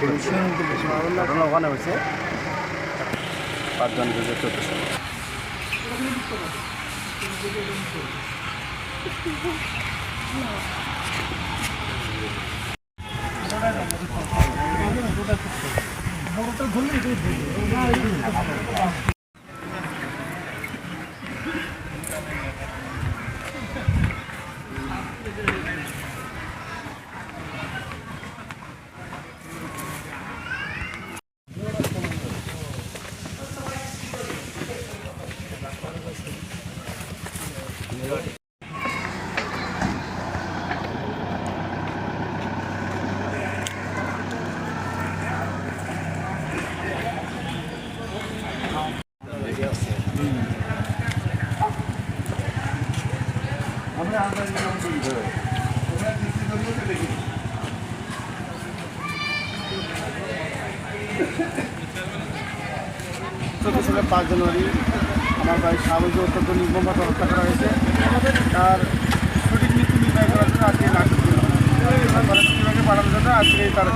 ঘটনা পাঁচজন দুজন চোদ্দশো চোদ্দশো পাঁচ জানুয়ারি আমার ভাই সাবেক অত্যন্ত নির্মমভাবে হত্যা করা হয়েছে। তার সঠিক মৃত্যু নির্ণয় করার জন্য আজকে নাটক পাঠানোর জন্য আজকে তার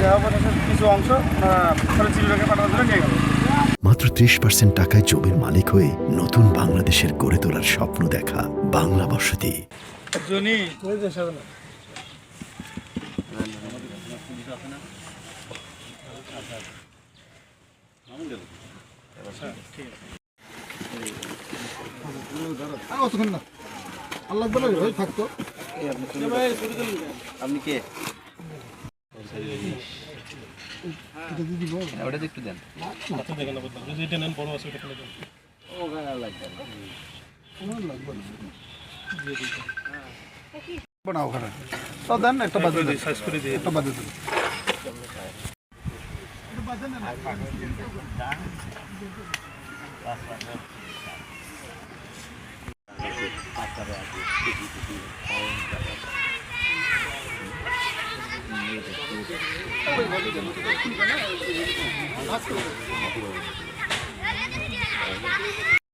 দেহাবশেষের কিছু অংশ ফরেন্সিক বিভাগে পাঠানোর জন্য নিয়ে গেল। মাত্র ত্রিশ পার্সেন্ট টাকায় জমির মালিক হয়ে নতুন বাংলাদেশের গড়ে তোলার স্বপ্ন দেখা বাংলা বসতি। জনি অতক্ষণ না। আল্লাহ বলে ভাই থাকতো। আপনি কে? বানাও ওখানে তো দেন না, একটা বাজে দেন। একটা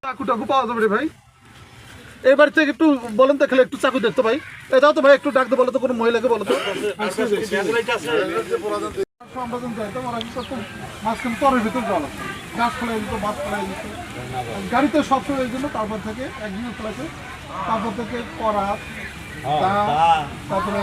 চাকু টাকু পাওয়া যাবে রে ভাই। এবার থেকে একটু বলেন তো, খেলে একটু চাকু দেখতো ভাই। দাও তো ভাই, একটু ডাকতে বলো তো কোনো মহিলাকে বলো তো। মাঝখানে আছে দিত গাড়িতে সবসময় এই জন্য তারপর থেকে একদিন ফেলাছে তারপর থেকে করা দা, তারপরে